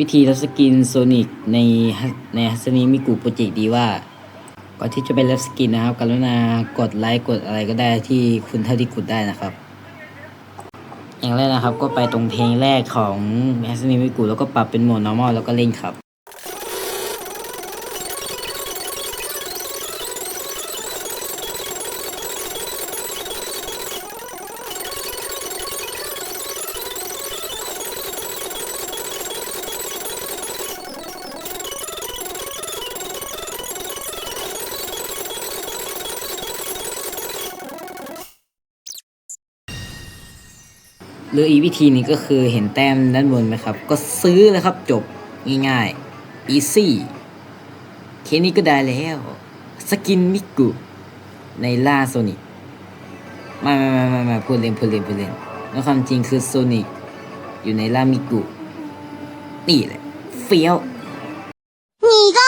วิธีรับสกินโซนิกในในฮัสนีมิกุโปรเจกต์ดีว่าก่อนที่จะไปรับสกินนะครับ กรุณากดไลค์กดอะไรก็ได้ที่คุณเท่าที่กดได้นะครับ อย่างแรกนะครับก็ไปตรงเพลงแรกของฮัสนีมิกุแล้วก็ปรับเป็นโหมด normal แล้วก็เล่นครับ หรืออีกวิธีนี้ก็คือเห็นแต้มด้านบนไหมครับ ก็ซื้อเลยครับจบง่ายๆ easy แค่นี้ก็ได้แล้ว สกินมิกุ ในล่าโซนิกมามามามามาพูดเล่นพูดเล่นพูดเล่นแล้วความจริงคือโซนิกอยู่ในล่ามิกุ นี่แหละ เฟี้ยว